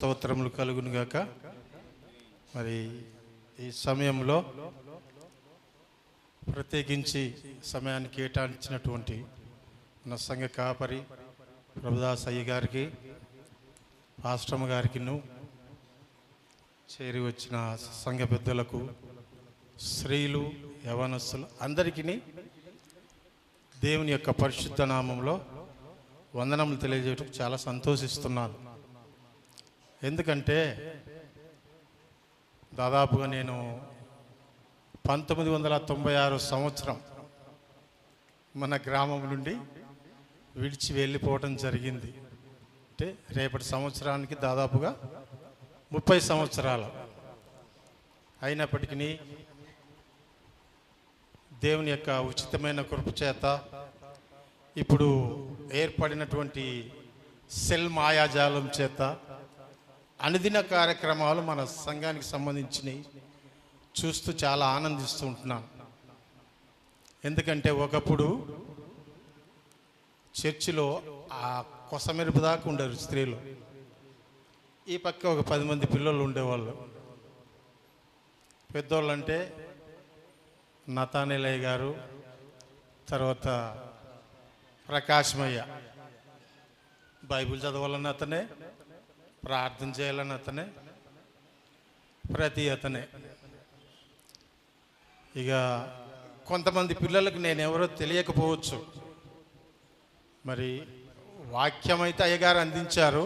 స్తోత్రములు కలుగునుగాక మరి ఈ సమయంలో ప్రత్యేకించి సమయాన్ని కేటాయించినటువంటి మన సంఘ కాపరి ప్రభుదాస్ అయ్య గారికి ఆశ్రమ గారికిను చేరి వచ్చిన సంఘ పెద్దలకు స్త్రీలు యవనస్తులు అందరికీ దేవుని యొక్క పరిశుద్ధ నామంలో వందనములు తెలియజేయటం చాలా సంతోషిస్తున్నాను. ఎందుకంటే దాదాపుగా నేను పంతొమ్మిది వందల తొంభై ఆరు సంవత్సరం మన గ్రామం నుండి విడిచి వెళ్ళిపోవటం జరిగింది. అంటే రేపటి సంవత్సరానికి దాదాపుగా ముప్పై సంవత్సరాలు. అయినప్పటికీ దేవుని యొక్క ఉచితమైన కృప చేత ఇప్పుడు ఏర్పడినటువంటి సెల్ మాయాజాలం చేత అనుదిన కార్యక్రమాలు మన సంఘానికి సంబంధించినవి. చూస్తూ చాలా ఆనందిస్తూ ఉంటున్నాను ఎందుకంటే ఒకప్పుడు చర్చిలో ఆ కొసమెరుపు దాకా ఉండరు స్త్రీలు. ఈ పక్క ఒక పది మంది పిల్లలు ఉండేవాళ్ళు. పెద్దోళ్ళు అంటే నతానిలయ్య గారు తర్వాత ప్రకాశమయ్య. బైబిల్ చదవాలన్న అతనే. ప్రార్థన చేయాలని అతనే ప్రతి అతనే. ఇక కొంతమంది పిల్లలకు నేను ఎవరో తెలియకపోవచ్చు. మరి వాక్యం అయితే అయ్యగారు అందించారు.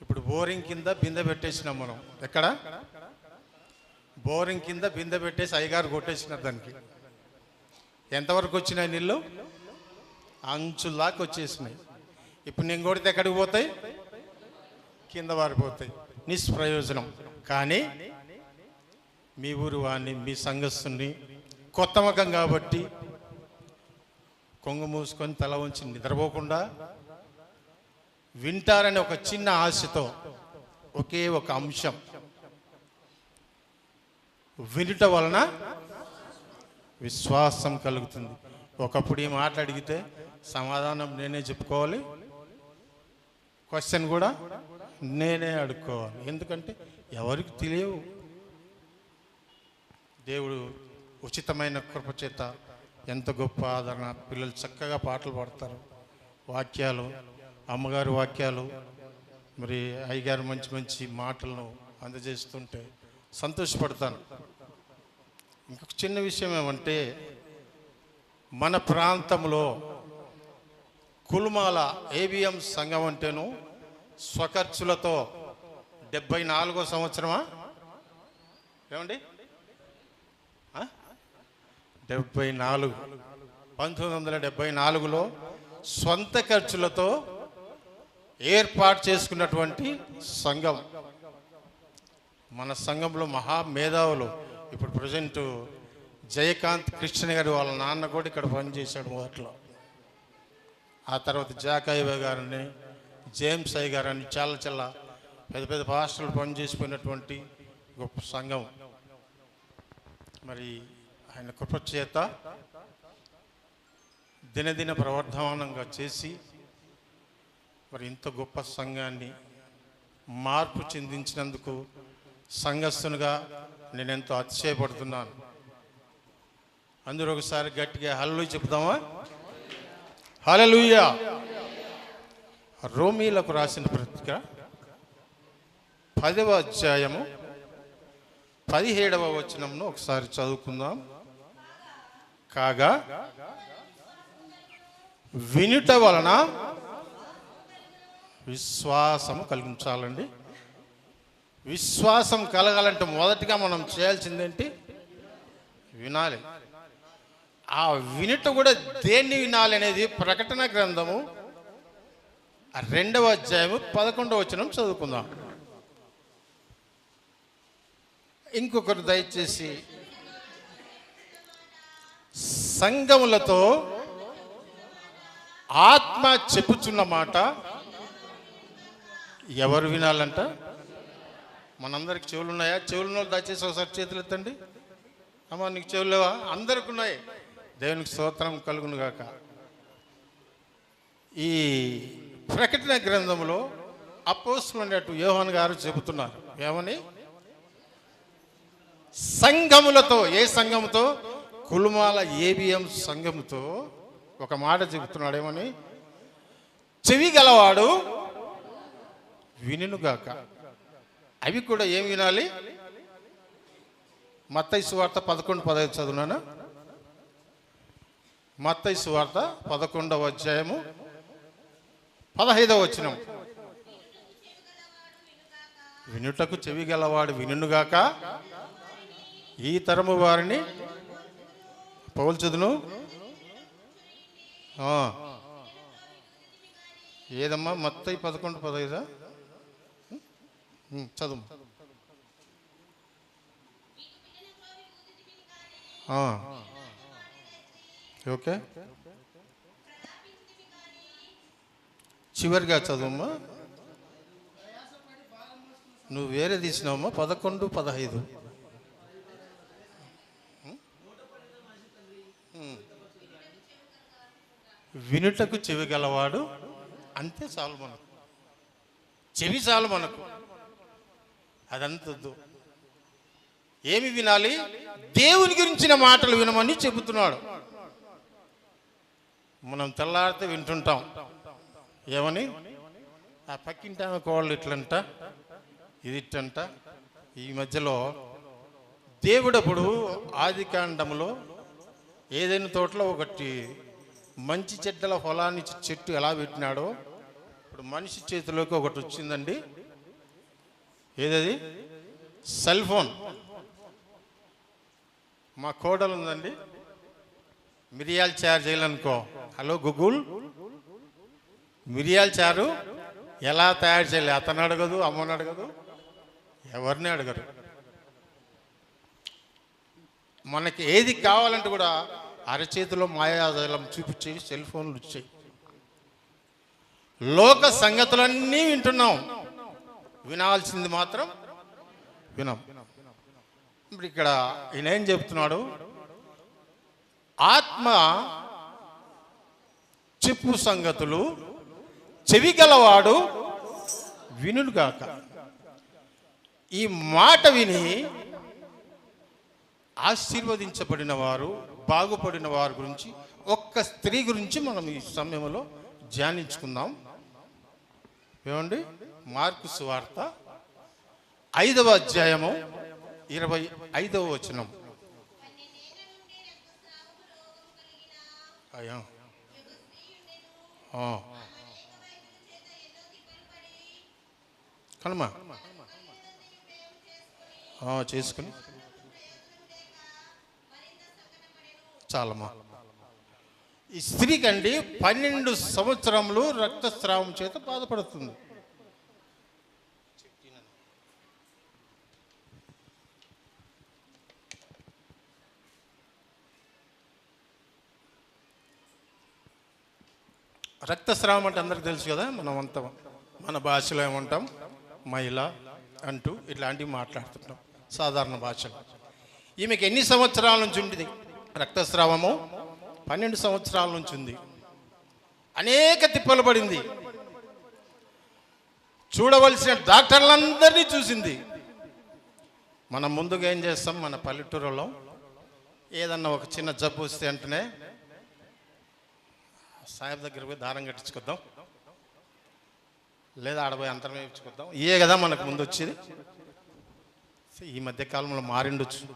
ఇప్పుడు బోరింగ్ కింద బిందె పెట్టేసినాం మనం. ఎక్కడ? బోరింగ్ కింద బిందె పెట్టేసి అయ్యగారు కొట్టేసినారు దానికి. ఎంతవరకు వచ్చినాయి నీళ్ళు? అంచుల దాకా వచ్చేసినాయి. ఇప్పుడు నేను కొడితే ఎక్కడికి పోతాయి? కింద పారిపోతాయి నిష్ప్రయోజనం. కానీ మీ ఊరు వాడిని మీ సంఘస్థుని కొత్త ముఖం కాబట్టి కొంగు మూసుకొని తల ఉంచి నిద్రపోకుండా వింటారని ఒక చిన్న ఆశతో ఒకే ఒక అంశం. వినుట వలన విశ్వాసం కలుగుతుంది. ఒకప్పుడు ఈ మాట అడిగితే సమాధానం నేనే చెప్పుకోవాలి. క్వశ్చన్ కూడా నేనే అడుక్కోవాలి. ఎందుకంటే ఎవరికి తెలియవు. దేవుడు ఉచితమైన కృపచేత ఎంత గొప్ప ఆదరణ. పిల్లలు చక్కగా పాటలు పాడతారు. వాక్యాలు అమ్మగారి వాక్యాలు మరి అయ్యగారు మంచి మంచి మాటలను అందజేస్తుంటే సంతోషపడతాను. ఇంకొక చిన్న విషయం ఏమంటే మన ప్రాంతంలో కుల్మాల ఏబిఎం సంఘం అంటేను స్వఖర్చులతో డెబ్బై నాలుగో సంవత్సరమా? ఏమండి? డెబ్బై నాలుగు. పంతొమ్మిది వందల డెబ్బై నాలుగులో సొంత ఖర్చులతో ఏర్పాటు చేసుకున్నటువంటి సంఘం. మన సంఘంలో మహా మేధావులు. ఇప్పుడు ప్రజెంట్ జయకాంత్ కృష్ణ గారు వాళ్ళ నాన్న కూడా ఇక్కడ పనిచేశాడు మొదట్లో ఆ తర్వాత జాకయ్య గారిని జేమ్స్ అయ్య గారని చాలా చాలా పెద్ద పెద్ద పాస్టర్లు పనిచేసిపోయినటువంటి గొప్ప సంఘం. మరి ఆయన కృపచేత దినదిన ప్రవర్ధమానంగా చేసి మరి ఇంత గొప్ప సంఘాన్ని మార్పు చెందించినందుకు సంఘస్థునిగా నేను ఎంతో అతిశయపడుతున్నాను. అందరూ ఒకసారి గట్టిగా హల్లు చెప్తామా హలలుయ్యా రోమీలకు రాసిన పత్రిక పదవ అధ్యాయము పదిహేడవ వచనంను ఒకసారి చదువుకుందాం. కాగా వినుట వలన విశ్వాసము కలిగించాలండి. విశ్వాసం కలగాలంటే మొదటిగా మనం చేయాల్సిందేంటి? వినాలి. ఆ వినుట కూడా దేన్ని వినాలి అనేది ప్రకటన గ్రంథము రెండవ అధ్యాయము పదకొండవ వచనం చదువుకుందాం. ఇంకొకరు దయచేసి సంఘములతో ఆత్మ చెప్పుచున్న మాట ఎవరు వినాలంట? మనందరికి చెవులు ఉన్నాయా చెవులు వాళ్ళు దయచేసి ఒకసారి చేతులు ఎత్తండి అమ్మా నీకు చెవులు లేవా? అందరికి ఉన్నాయి దేవునికి స్తోత్రం కలుగును గాక. ఈ ప్రకటన గ్రంథంలో అపోస్తున్నట్టు యోహన్ గారు చెబుతున్నారు. ఏమని? సంఘములతో ఏ సంఘముతో? కులుమాల ఏబిఎం సంఘముతో ఒక మాట చెబుతున్నాడు. ఏమని? చెవి గలవాడు వినుగాక అవి కూడా ఏం వినాలి? మత్తైసు వార్త పదకొండు పదహైదు చదువునానా మత్తయి సువార్త పదకొండవ అధ్యాయము పదహైదవ వచనం. వినుటకు చెవి గలవాడు వినుగాక ఈ తరము వారిని పౌల్చదును ఏదమ్మా? మత్తయి పదకొండు పదహైదా? చదువు చదువు. ఆ. ఓకే. చివరిగా చదువమ్మా. నువ్వు వేరే తీసినావమ్మా పదకొండు పదహైదు. వినుటకు చెవి గలవాడు అంతే చాలు మనకు. చెవి చాలు మనకు. అదంతద్దు ఏమి వినాలి? దేవుని గురించిన మాటలు వినమని చెబుతున్నాడు. మనం తెల్లారితే వింటుంటాం. ఏమని? ఆ పక్కింటి ఆమె కోళ్ళు ఇట్లంట ఇది ఇట్టంట ఈ మధ్యలో దేవుడప్పుడు ఆది కాండంలో ఏదైనా తోటలో ఒకటి మంచి చెడ్డల ఫలాన్ని చెట్టు ఎలా పెట్టినాడో ఇప్పుడు మనిషి చేతిలోకి ఒకటి వచ్చిందండి. ఏదది? Cell phone. మా కోడలు ఉందండి మిరియాలు చారు చేయాలనుకో. Hello Google. మిరియాల చారు ఎలా తయారు చేయాలి? అతను అడగదు అమ్మని అడగదు ఎవరిని అడగరు. మనకి ఏది కావాలంటే కూడా అరచేతిలో మాయాజలం చూపించి సెల్ ఫోన్లు వచ్చాయి. లోక సంగతులన్నీ వింటున్నాం. వినాల్సింది మాత్రం వినం. ఇప్పుడు ఇక్కడ ఈయన ఏం చెప్తున్నాడు? ఆత్మ చెప్పు సంగతులు చెవి గలవాడు వినుగాక ఈ మాట విని ఆశీర్వదించబడిన వారు బాగుపడిన వారి గురించి ఒక్క స్త్రీ గురించి మనం ఈ సమయంలో ధ్యానించుకుందాం. ఏమండి? మార్కు సువార్త ఐదవ అధ్యాయము ఇరవై ఐదవ వచనం. అయ్యా ఆ. కనమా చేసుకుని చాలమ్మా ఈ స్త్రీకండి పన్నెండు సంవత్సరములు రక్తస్రావం చేత బాధపడుతుంది. రక్తస్రావం అంటే అందరికి తెలుసు కదా మనం అంత మన భాషలో ఏమంటాం? మహిళ అంటూ ఇట్లాంటివి మాట్లాడుతుంటాం సాధారణ భాషలో. ఈమెకి ఎన్ని సంవత్సరాల నుంచి ఉంది రక్తస్రావము పన్నెండు సంవత్సరాల నుంచి ఉంది. అనేక తిప్పలు పడింది. చూడవలసిన డాక్టర్లందరినీ చూసింది. మనం ముందుగా ఏం చేస్తాం? మన పల్లెటూరులో ఏదన్నా ఒక చిన్న జబ్బు వస్తే వెంటనే సాహెబ్ దగ్గర పోయి దారం కట్టించుకుద్దాం. లేదా ఆడపోయి అంతరం వేయించుకొద్దాం. ఇయే కదా మనకు ముందు వచ్చేది. ఈ మధ్య కాలంలో మారిండొచ్చు.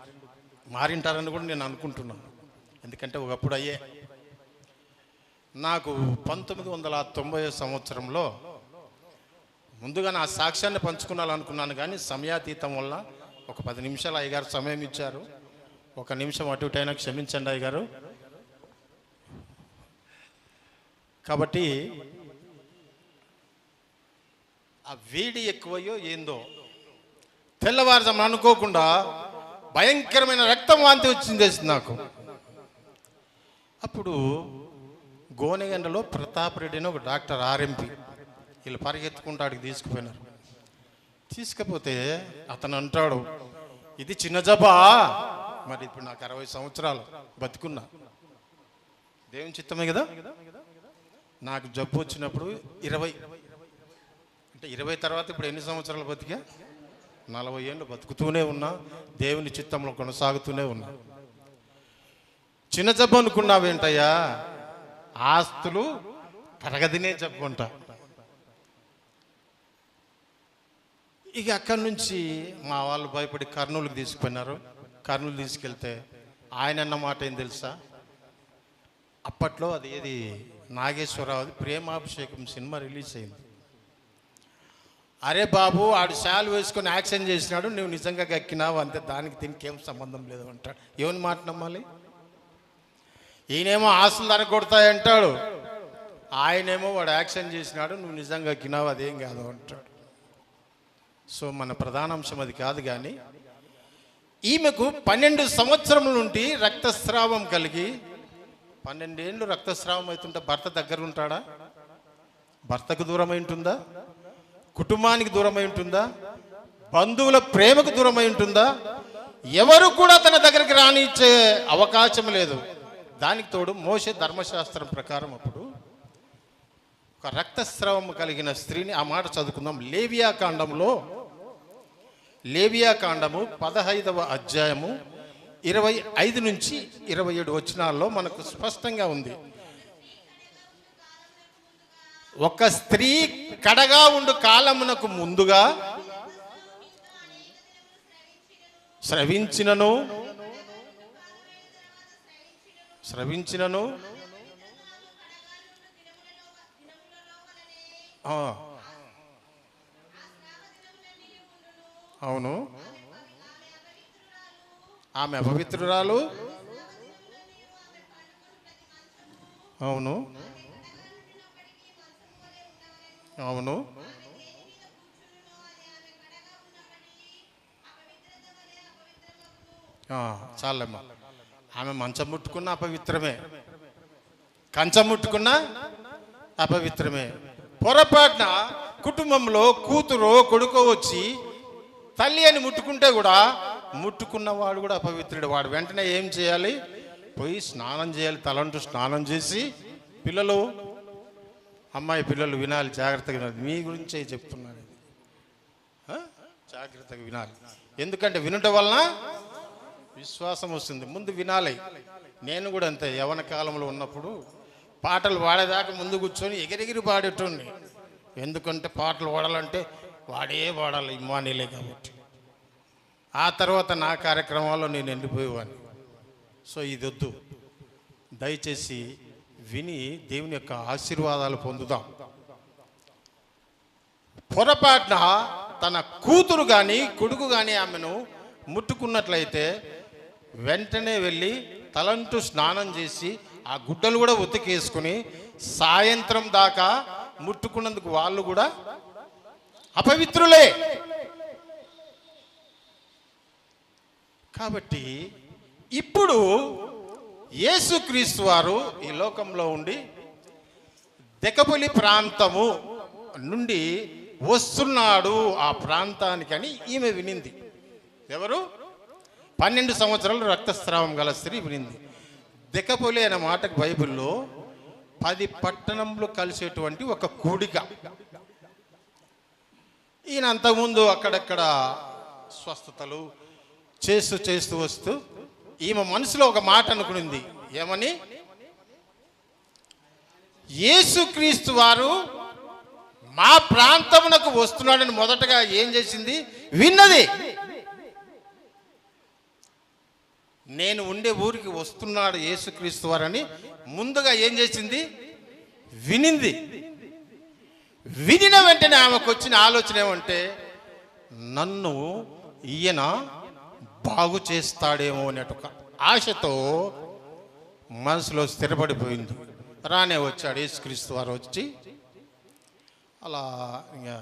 మారింటారని కూడా నేను అనుకుంటున్నాను. ఎందుకంటే ఒకప్పుడు అయ్యే. నాకు పంతొమ్మిది వందల తొంభై సంవత్సరంలో ముందుగా నా సాక్ష్యాన్ని పంచుకున్నాలనుకున్నాను కానీ సమయాతీతం వల్ల ఒక పది నిమిషాలు అయ్యగారు సమయం ఇచ్చారు. ఒక నిమిషం అటు ఇటు అయినా క్షమించండి అయ్యగారు. కాబట్టి ఆ వేడి ఎక్కువయ్యో ఏందో తెల్లవారుజామున అనుకోకుండా భయంకరమైన రక్తం వాంతి వచ్చింది నాకు. అప్పుడు గోనెగండలో ప్రతాప్ రెడ్డి అని ఒక డాక్టర్ ఆర్ఎంపి వీళ్ళు పరిగెత్తుకుంటూ ఆడికి తీసుకుపోయినారు. తీసుకపోతే అతను అంటాడు ఇది చిన్న జబా మరి ఇప్పుడు నాకు అరవై సంవత్సరాలు బతుకున్నా. దేవుని చిత్తమే కదా? నాకు జబ్బు వచ్చినప్పుడు ఇరవై అంటే ఇరవై తర్వాత ఇప్పుడు ఎన్ని సంవత్సరాలు బతికా? నలభై ఏళ్ళు బతుకుతూనే ఉన్నా దేవుని చిత్తంలో కొనసాగుతూనే ఉన్నా. చిన్న జబ్బు అనుకున్నావేంటయ్యా? ఆస్తులు తరగదినే జబ్బు అంట. ఇక అక్కడి నుంచి మా వాళ్ళు భయపడి కర్నూలుకి తీసుకుపోయినారు. కర్నూలు తీసుకెళ్తే ఆయన అన్న మాట ఏం తెలుసా? అప్పట్లో అది ఏది? నాగేశ్వరరావు ప్రేమాభిషేకం సినిమా రిలీజ్ అయింది. అరే బాబు ఆడు శాలు వేసుకొని యాక్షన్ చేసినాడు నువ్వు నిజంగా గక్కినావు అంతే దానికి దీనికి ఏం సంబంధం లేదు అంటాడు. ఏమని మాట నమ్మాలి? ఈయనేమో ఆశలు ధర కొడతాయి అంటాడు ఆయనేమో వాడు యాక్షన్ చేసినాడు నువ్వు నిజంగా గక్కినావు అదేం కాదు అంటాడు. సో మన ప్రధానాంశం అది కాదు కానీ ఈమెకు పన్నెండు సంవత్సరముల నుండి రక్తస్రావం కలిగి పన్నెండేళ్ళు రక్తస్రావం అవుతుంటే భర్త దగ్గర ఉంటాడా? భర్తకు దూరమై ఉంటుందా? కుటుంబానికి దూరమై ఉంటుందా? బంధువుల ప్రేమకు దూరమై ఉంటుందా? ఎవరు కూడా తన దగ్గరికి రానిచ్చే అవకాశం లేదు. దానికి తోడు మోసే ధర్మశాస్త్రం ప్రకారం అప్పుడు ఒక రక్తస్రావం కలిగిన స్త్రీని ఆ మాట చదువుకుందాం. లేవియా కాండంలో లేవియా కాండము పదహైదవ అధ్యాయము ఇరవై ఐదు నుంచి ఇరవై ఏడు వచనాల్లో మనకు స్పష్టంగా ఉంది. ఒక స్త్రీ కడగా ఉండు కాలమునకు ముందుగా స్రవించినను స్రవించినను అవును. ఆమె అపవిత్రురాలు. అవును. అవును. చాలమ్మా. ఆమె మంచం ముట్టుకున్న అపవిత్రమే. కంచం ముట్టుకున్న అపవిత్రమే. పొరపాటున కుటుంబంలో కూతురు కొడుకో వచ్చి తల్లి అని ముట్టుకుంటే కూడా ముట్టుకున్నవాడు కూడా అపవిత్రుడు. వాడు వెంటనే ఏం చేయాలి? పోయి స్నానం చేయాలి తలంటూ స్నానం చేసి పిల్లలు అమ్మాయి పిల్లలు వినాలి జాగ్రత్తగా వినాలి. మీ గురించే చెప్తున్నాను జాగ్రత్తగా వినాలి. ఎందుకంటే వినటం వలన విశ్వాసం వస్తుంది. ముందు వినాలి. నేను కూడా అంతే. యవన కాలంలో ఉన్నప్పుడు పాటలు పాడేదాకా ముందు కూర్చొని ఎగిరెగిరి పాడేటోండి ఎందుకంటే పాటలు పాడాలంటే వాడే పాడాలి ఇమ్మానీలే కాబట్టి. ఆ తర్వాత నా కార్యక్రమాల్లో నేను వెళ్ళిపోయేవాడిని సో ఇది వద్దు దయచేసి విని దేవుని యొక్క ఆశీర్వాదాలు పొందుదాం. పొరపాటున తన కూతురు కానీ కొడుకు కానీ ఆమెను ముట్టుకున్నట్లయితే వెంటనే వెళ్ళి తలంటూ స్నానం చేసి ఆ గుడ్డలు కూడా ఉతికేసుకుని సాయంత్రం దాకా ముట్టుకున్నందుకు వాళ్ళు కూడా అపవిత్రులే. కాబట్టి ఇప్పుడు యేసుక్రీస్తు వారు ఈ లోకంలో ఉండి దెకపులి ప్రాంతము నుండి వస్తున్నాడు ఆ ప్రాంతానికని ఈమె వినింది. ఎవరు? పన్నెండు సంవత్సరాలు రక్తస్రావం గల స్త్రీ వినింది. దెకపులి అనే మాటకు బైబిల్లో పది పట్టణంలో కలిసేటువంటి ఒక కూడిక. ఈయన అంతకుముందు అక్కడక్కడ స్వస్థతలు చేస్తూ చేస్తూ వస్తూ ఈమె మనసులో ఒక మాట అనుకునింది. ఏమని? యేసుక్రీస్తు వారు మా ప్రాంతమునకు వస్తున్నాడని మొదటగా ఏం చేసింది? విన్నది. నేను ఉండే ఊరికి వస్తున్నాడు యేసుక్రీస్తు వారని ముందుగా ఏం చేసింది? వినింది. వినిన వెంటనే ఆమెకు వచ్చిన ఆలోచన ఏమంటే నన్ను ఈయన బాగు చేస్తాడేమో అనే ఒక ఆశతో మనసులో స్థిరపడిపోయింది. రానే వచ్చాడు యేసుక్రీస్తు వారు వచ్చి అలా ఇంకా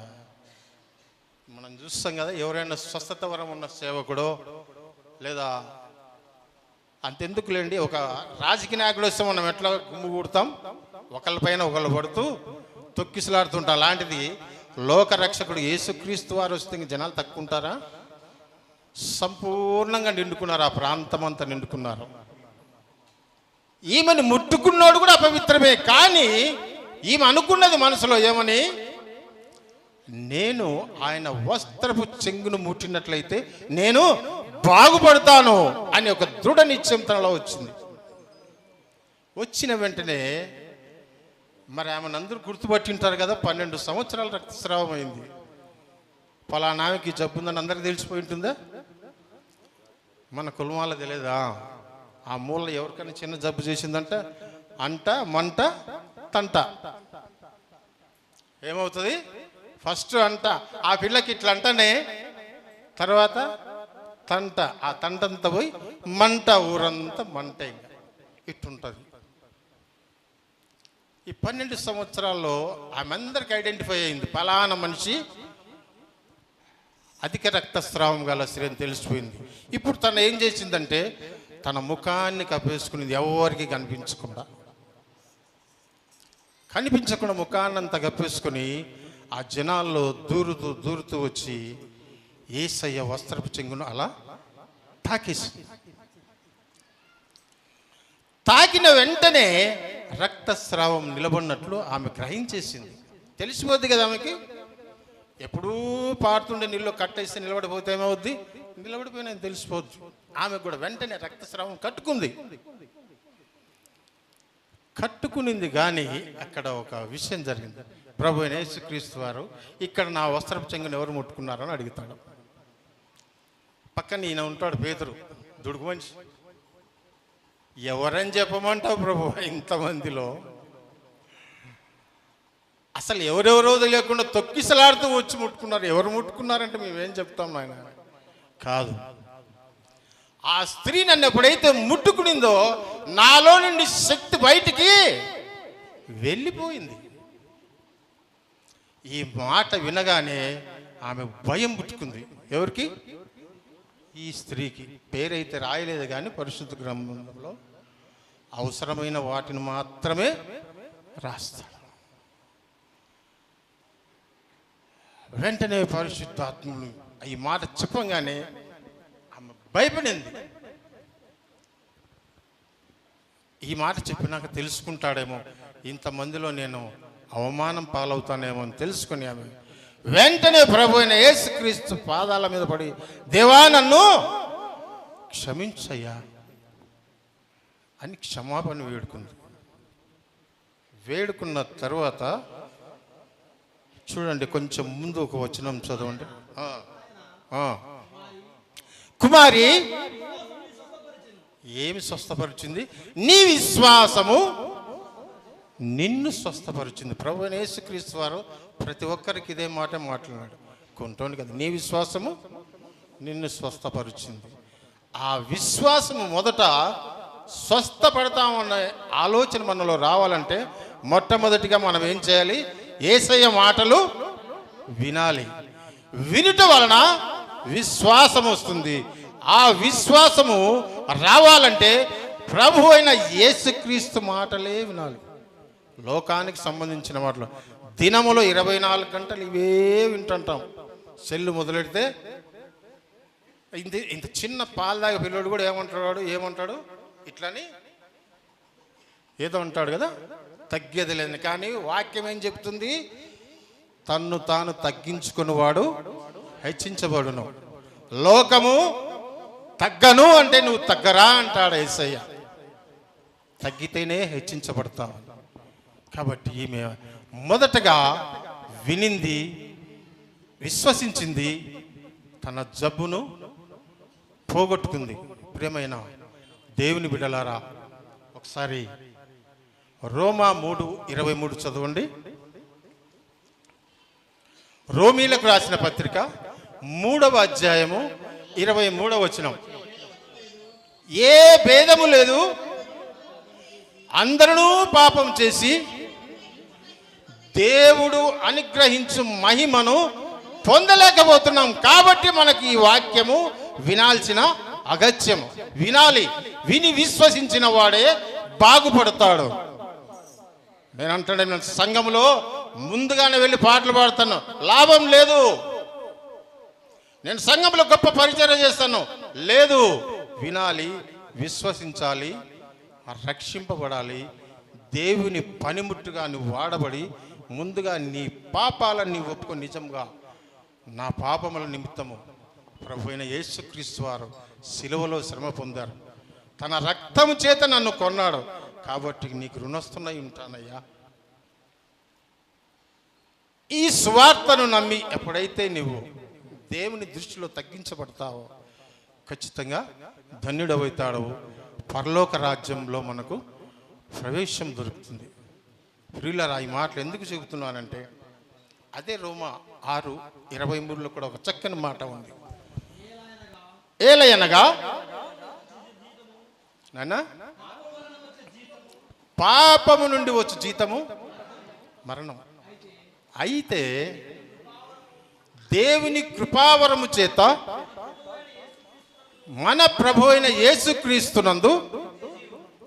మనం చూస్తాం కదా ఎవరైనా స్వస్థత వరం ఉన్న సేవకుడో లేదా అంతెందుకులేండి ఒక రాజకీయ నాయకుడు వస్తే మనం ఎట్లా గుమ్ము కూడతాం? ఒకళ్ళపైన ఒకళ్ళు పడుతూ తొక్కిసలాడుతుంటా అలాంటిది లోక రక్షకుడు యేసుక్రీస్తు వారు వస్తే ఇంక జనాలు తక్కువ ఉంటారా? సంపూర్ణంగా నిండుకున్నారు ఆ ప్రాంతం అంతా నిండుకున్నారు. ఈమెను ముట్టుకున్నాడు కూడా అపవిత్రమే కానీ ఈమె అనుకున్నది మనసులో ఏమని? నేను ఆయన వస్త్రపు చెంగును ముట్టినట్లయితే నేను బాగుపడతాను అని ఒక దృఢ నిశ్చయం తనలో వచ్చింది. వచ్చిన వెంటనే మరి ఆమెను అందరూ గుర్తుపట్టింటారు కదా పన్నెండు సంవత్సరాల రక్తస్రావం అయింది. పలానామెకి జబ్బుందని జబ్బు ఉందని అందరికీ తెలిసిపోయి ఉంటుందా? మన కులమాల తెలియదా ఆ మూల ఎవరికైనా చిన్న జబ్బు చేసిందంట? అంట మంట తంట. ఏమవుతుంది? ఫస్ట్ అంట. ఆ పిల్లకి ఇట్లా అంటనే తర్వాత తంట. ఆ తంటంతా పోయి మంట ఊరంతా మంట ఇంకా. ఇట్టుంటుంది. ఈ పన్నెండు సంవత్సరాల్లో ఆమె అందరికి ఐడెంటిఫై అయింది. ఫలానా మనిషి అధిక రక్తస్రావం గల స్త్రీ అని తెలిసిపోయింది. ఇప్పుడు తను ఏం చేసిందంటే తన ముఖాన్ని కప్పేసుకునేది ఎవరికి కనిపించకుండా కనిపించకుండా ముఖాన్నంత కప్పేసుకుని ఆ జనాల్లో దూరుతూ దూరుతూ వచ్చి ఏసయ్య వస్త్రపు చెంగును అలా తాకేసి తాకిన వెంటనే రక్తస్రావం నిలబడినట్లు ఆమె గ్రహించేసింది. తెలిసిపోద్ది కదా ఆమెకి? ఎప్పుడూ పారుతుండే నీళ్ళు కట్టేస్తే నిలబడిపోతే ఏమవుద్ది నిలబడిపోయినా తెలిసిపోద్ది. ఆమెకు కూడా వెంటనే రక్తస్రావం కట్టుకుంది. కట్టుకునింది కానీ అక్కడ ఒక విషయం జరిగింది. ప్రభు యేసుక్రీస్తు వారు ఇక్కడ నా వస్త్రపు చెంగుని ఎవరు ముట్టుకున్నారని అడుగుతాడు. పక్కన ఈయన ఉంటాడు పేదరు దుడుకు మనిషి. ఎవరని చెప్పమంటావు ప్రభు? ఇంతమందిలో అసలు ఎవరెవరో తెలియకుండా తొక్కిసలాడుతూ వచ్చి ముట్టుకున్నారు. ఎవరు ముట్టుకున్నారంటే మేమేం చెప్తాం నాయన? కాదు. ఆ స్త్రీ నన్ను ఎప్పుడైతే ముట్టుకునిందో నాలో నుండి శక్తి బయటికి వెళ్ళిపోయింది. ఈ మాట వినగానే ఆమె భయం పుట్టుకుంది. ఎవరికి? ఈ స్త్రీకి. పేరైతే రాయలేదు కానీ పరిశుద్ధ గ్రంథంలో అవసరమైన వాటిని మాత్రమే రాస్తాడు. వెంటనే పరిశుద్ధాత్ములు ఈ మాట చెప్పంగానే ఆమె భయపడింది. ఈ మాట చెప్పినాక తెలుసుకుంటాడేమో ఇంతమందిలో నేను అవమానం పాలవుతానేమో అని తెలుసుకుని ఆమె వెంటనే ప్రభు అయిన యేసుక్రీస్తు పాదాల మీద పడి దేవా నన్ను క్షమించయ్యా అని క్షమాపణ వేడుకుంది. వేడుకున్న తర్వాత చూడండి కొంచెం ముందు ఒక వచనం చదవండి. కుమారి ఏమి స్వస్థపరిచింది? నీ విశ్వాసము నిన్ను స్వస్థపరిచింది. ప్రభు యేసుక్రీస్తు వారు ప్రతి ఒక్కరికి ఇదే మాట మాట్లాడాడు కొంటోని కదా నీ విశ్వాసము నిన్ను స్వస్థపరిచింది. ఆ విశ్వాసము మొదట స్వస్థపడతామన్న ఆలోచన మనలో రావాలంటే మొట్టమొదటిగా మనం ఏం చేయాలి? ఏసయ్య మాటలు వినాలి. వినుట వలన విశ్వాసం వస్తుంది. ఆ విశ్వాసము రావాలంటే ప్రభు అయిన యేసుక్రీస్తు మాటలే వినాలి. లోకానికి సంబంధించిన మాటలు. దినములో ఇరవై నాలుగు గంటలు ఇవే వింటుంటాం. సెల్లు మొదలెడితే ఇంత ఇంత చిన్న పాలదాగ దాకా పిల్లోడు కూడా ఏమంటాడు ఏమంటాడు? ఇట్లని ఏదో అంటాడు కదా? తగ్గేది లేదు కానీ వాక్యం ఏం చెప్తుంది? తన్ను తాను తగ్గించుకున్నవాడు హెచ్చించబడును. లోకము తగ్గను అంటే నువ్వు తగ్గరా అంటాడు ఏసయ్య. తగ్గితేనే హెచ్చించబడతావు. కాబట్టి ఈమె మొదటగా వినింది విశ్వసించింది తన జబ్బును పోగొట్టుకుంది. ప్రేమైన దేవుని బిడలారా ఒకసారి రోమా మూడు ఇరవై మూడు చదవండి. రోమీలకు రాసిన పత్రిక మూడవ అధ్యాయము ఇరవై మూడవ వచనం. ఏ భేదము లేదు. అందరూ పాపం చేసి దేవుడు అనుగ్రహించు మహిమను పొందలేకపోతున్నాం. కాబట్టి మనకి ఈ వాక్యము వినాల్సిన అగత్యము. వినాలి విని విశ్వసించిన వాడే బాగుపడతాడు. నేను అంటాను నేను సంఘంలో ముందుగానే వెళ్ళి పాటలు పాడతాను. లాభం లేదు. నేను సంఘంలో గొప్ప పరిచయం చేస్తాను. లేదు వినాలి విశ్వసించాలి రక్షింపబడాలి దేవుని పనిముట్టుగా నువ్వు వాడబడి ముందుగా నీ పాపాలను నీ ఒప్పుకొని నిజంగా నా పాపముల నిమిత్తము ప్రభు అయిన యేసుక్రీస్తు వారు సిలువలో శ్రమ పొందారు. తన రక్తము చేత నన్ను కొన్నాడు. కాబట్టి నీకు రుణస్తున్నై ఉంటానయ్యా. ఈ స్వార్థను నమ్మి ఎప్పుడైతే నువ్వు దేవుని దృష్టిలో తగ్గించబడతావో ఖచ్చితంగా ధన్యుడవుతాడవు. పరలోక రాజ్యంలో మనకు ప్రవేశం దొరుకుతుంది. ప్రియులరా ఈ మాటలు ఎందుకు చెబుతున్నానంటే అదే రోమా ఆరు ఇరవై మూడులో కూడా ఒక చక్కని మాట ఉంది. ఏలయనగా నాన్న పాపము నుండి వచ్చు జీతము మరణం అయితే దేవుని కృపావరము చేత మన ప్రభు అయిన యేసుక్రీస్తునందు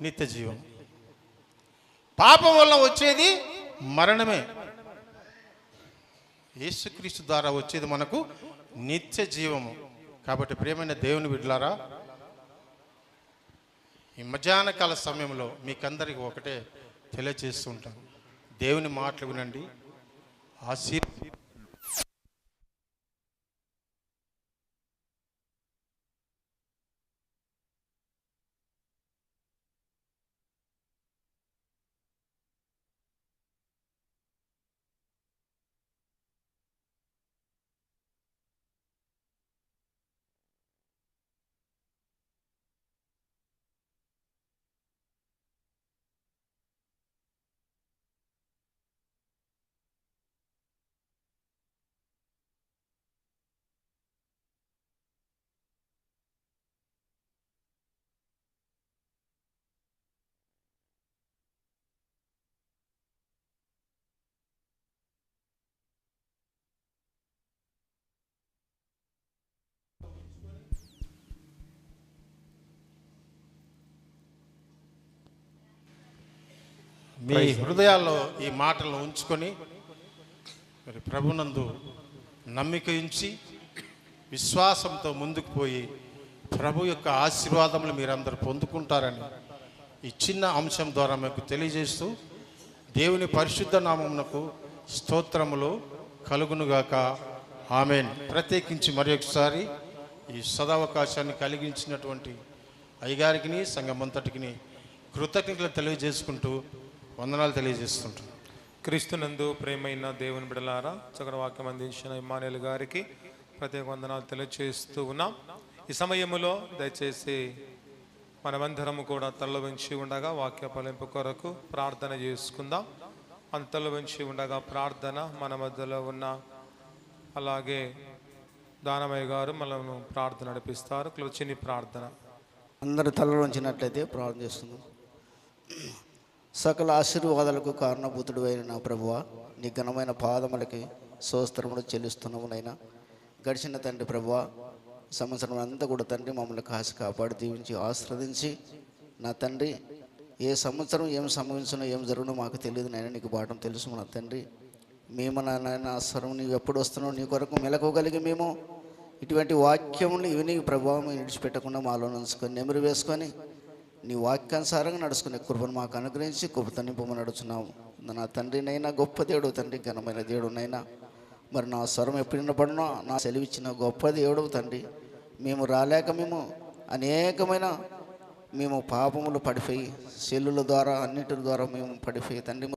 నిత్య జీవం. పాపం వల్ల వచ్చేది మరణమే. యేసుక్రీస్తు ద్వారా వచ్చేది మనకు నిత్య జీవము. కాబట్టి ప్రియమైన దేవుని బిడ్డలారా ఈ మధ్యాహ్న కాల సమయంలో మీకందరికి ఒకటే తెలియజేస్తుంటాను దేవుని మాటలు వినండి ఆశీ మీ హృదయాల్లో ఈ మాటలను ఉంచుకొని మరి ప్రభునందు నమ్మిక ఉంచి విశ్వాసంతో ముందుకు పోయి ప్రభు యొక్క ఆశీర్వాదములు మీరందరూ పొందుకుంటారని ఈ చిన్న అంశం ద్వారా మీకు తెలియజేస్తూ దేవుని పరిశుద్ధ నామమునకు స్తోత్రములు కలుగునుగాక. ఆమెన్. ప్రత్యేకించి మరి ఒకసారి ఈ సదావకాశాన్ని కలిగించినటువంటి అయ్యగారికి సంఘమంతటికి కృతజ్ఞతలు తెలియజేసుకుంటూ వందనాలు తెలియజేస్తుంటాను క్రీస్తునందు ప్రేమైన దేవుని బిడలారా చక్కటి వాక్యం అందించిన ఇమానుయల్ గారికి ప్రత్యేక వందనాలు తెలియజేస్తూ ఉన్నాం. ఈ సమయములో దయచేసి మనమందరము కూడా తల్ల వంచి ఉండగా వాక్య ఫలింపు కొరకు ప్రార్థన చేసుకుందాం. అంతలో వంచి ఉండగా ప్రార్థన మన మధ్యలో ఉన్న అలాగే దానమయ్య గారు మనము ప్రార్థన నడిపిస్తారు. చిన్ని ప్రార్థన. అందరి తలలో ఉంచినట్లయితే ప్రార్థన చేస్తున్నాం. సకల ఆశీర్వాదాలకు కారణభూతుడు అయిన నా ప్రభువ నీ ఘనమైన పాదములకి సోస్త్రములు చెల్లిస్తున్నాము నైనా గడిచిన తండ్రి ప్రభువ సంవత్సరం అంతా కూడా తండ్రి మమ్మల్ని కాసి కాపాడి దీవించి ఆశ్రదించి నా తండ్రి ఏ సంవత్సరం ఏం సంభవించినో ఏం జరుగునో మాకు తెలియదు నైనా నీకు పాఠం తెలుసు నా తండ్రి. మేము నా నాయన ఆ స్వరం నీవు ఎప్పుడు వస్తున్నావు నీ కొరకు మెలకోగలిగి మేము ఇటువంటి వాక్యముని ఇవి నీ ప్రభావం విడిచిపెట్టకుండా మాలో నడుచుకొని నెమరు వేసుకొని నీ వాక్యానుసారంగా నడుచుకునే కృపను మాకు అనుగ్రహించి కృప నింపమని నడుచున్నాము నా తండ్రినైనా గొప్ప దేవుడు తండ్రి ఘనమైన దేవుడునైనా. మరి నా స్వరం ఎప్పుడు వినపడినో నా సెలవిచ్చిన గొప్ప దేవుడు తండ్రి. మేము రాలేక మేము అనేకమైన మేము పాపములు పడిపోయి సెల్లుల ద్వారా అన్నిటి ద్వారా మేము పడిపోయి తండ్రి